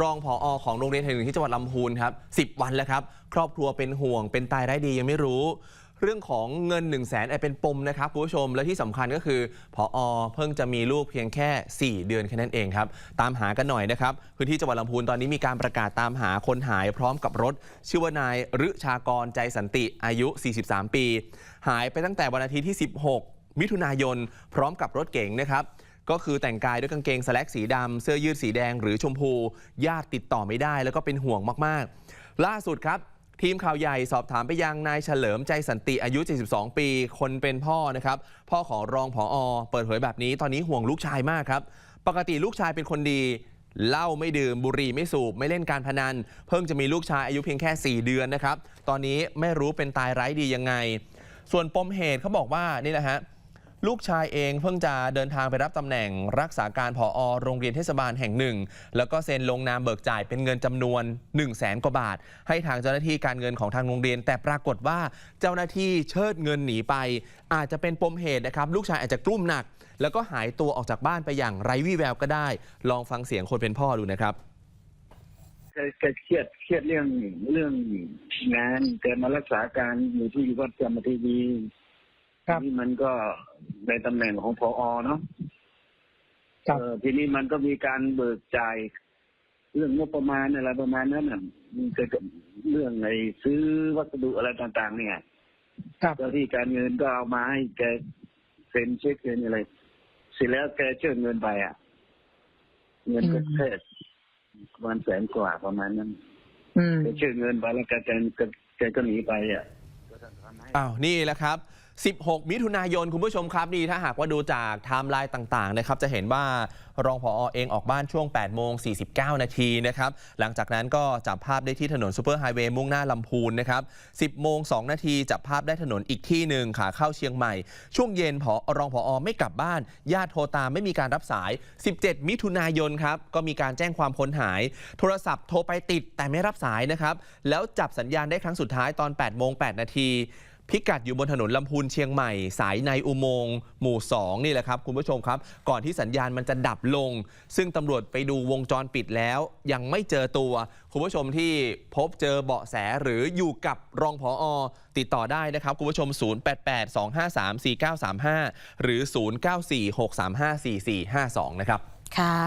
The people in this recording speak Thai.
รองผออของโรงเรียนแห่งหนึ่งที่จังหวัดลำพูนครับ 10 วันแล้วครับ ครอบครัวเป็นห่วง เป็นตายไร้ดียังไม่รู้ เรื่องของเงิน 1 0 0 0 0แสนเป็นปมนะครับคุณผู้ชม และที่สำคัญก็คือผออเพิ่งจะมีลูกเพียงแค่ 4 เดือนแค่นั้นเองครับ ตามหากันหน่อยนะครับ พื้นที่จังหวัดลำพูนตอนนี้มีการประกาศตามหาคนหายพร้อมกับรถ ชื่อว่านายฤชากรใจสันติอายุ 43 ปี หายไปตั้งแต่วันอาทิตย์ที่ 16มิถุนายนพร้อมกับรถเก๋งนะครับ ก็คือแต่งกายด้วยกางเกงสแลกสีดำเสื้อยืดสีแดงหรือชมพู ญาติติดต่อไม่ได้ แล้วก็เป็นห่วงมากๆ ล่าสุดครับ ทีมข่าวใหญ่สอบถามไปยังนายเฉลิมใจสันติอายุ 72 ปี คนเป็นพ่อนะครับ พ่อของรองผออเปิดเผยแบบนี้ ตอนนี้ห่วงลูกชายมากครับ ปกติลูกชายเป็นคนดีเหล้าไม่ดื่มบุหรี่ไม่สูบ ไม่เล่นการพนัน เพิ่งจะมีลูกชายอายุเพียงแค่ 4 เดือนนะครับ ตอนนี้ไม่รู้เป็นตายไร้ดียังไง ส่วนปมเหตุเขาบอกว่านี่แหละฮะ ลูกชายเองเพิ่งจะเดินทางไปรับตำแหน่งรักษาการผอโรงเรียนเทศบาลแห่งหนึ่ง แล้วก็เซ็นลงนามเบิกจ่ายเป็นเงินจำนวน 1 0 0 0 0แสนกว่าบาท ให้ทางเจ้าหน้าที่การเงินของทางโรงเรียน แต่ปรากฏว่าเจ้าหน้าที่เชิดเงินหนีไป อาจจะเป็นปมเหตุนะครับ ลูกชายอาจจะกลุ้มหนัก แล้วก็หายตัวออกจากบ้านไปอย่างไร้วี่แววก็ได้ ลองฟังเสียงคนเป็นพ่อดูนะครับแกเครียดเครียดเรื่องเรื่องงานแกมารักษาการอยู่ที่วัดจามที วีครับนี่มันก็ในตำแหน่งของพอเนาะครับเออทีนี้มันก็มีการเบิกจ่ายเรื่องงบประมาณอะไรประมาณนั้นน่ะมันเกิดกับเรื่องไอ้ซื้อวัสดุอะไรต่าง ๆ เนี่ยครับเจ้าที่การเงินก็เอามาให้แกเซ็นเช็คเซ็นอะไรเสร็จแล้วแกเชิญเงินไปอะ เงินก็อืมแค่ประมาณแสนกว่าประมาณนั้นอืมแกเชิญเงินไปแล้วแกแกแกแกก็หนีไปอะอ้าวนี่แหละครับ 16 มิถุนายน คุณผู้ชมครับนี่ถ้าหากว่าดูจากไทม์ไลน์ต่างๆนะครับจะเห็นว่ารองผอเองออกบ้านช่วง 8 โมง 49 นาทีนะครับหลังจากนั้นก็จับภาพได้ที่ถนนซูเปอร์ไฮเวย์มุ่งหน้าลำพูนนะครับ 10 โมง 2 นาทีจับภาพได้ถนนอีกที่หนึ่งขาเข้าเชียงใหม่ ช่วงเย็นผอรองผอไม่กลับบ้าน ญาติโทรตามไม่มีการรับสาย 17 มิถุนายนครับก็มีการแจ้งความค้นหาย โทรศัพท์โทรไปติดแต่ไม่รับสายนะครับแล้วจับสัญญาณได้ครั้งสุดท้ายตอน 8 โมง 8 นาที พิกัดอยู่บนถนนลำพูนเชียงใหม่ สายในอุโมงค์หมู่ 2 นี่แหละครับ คุณผู้ชมครับ ก่อนที่สัญญาณมันจะดับลง ซึ่งตำรวจไปดูวงจรปิดแล้ว ยังไม่เจอตัว คุณผู้ชมที่พบเจอเบาะแสหรืออยู่กับรองผออติดต่อได้นะครับ คุณผู้ชม 0882534935 หรือ 0946354452 นะครับ ค่ะ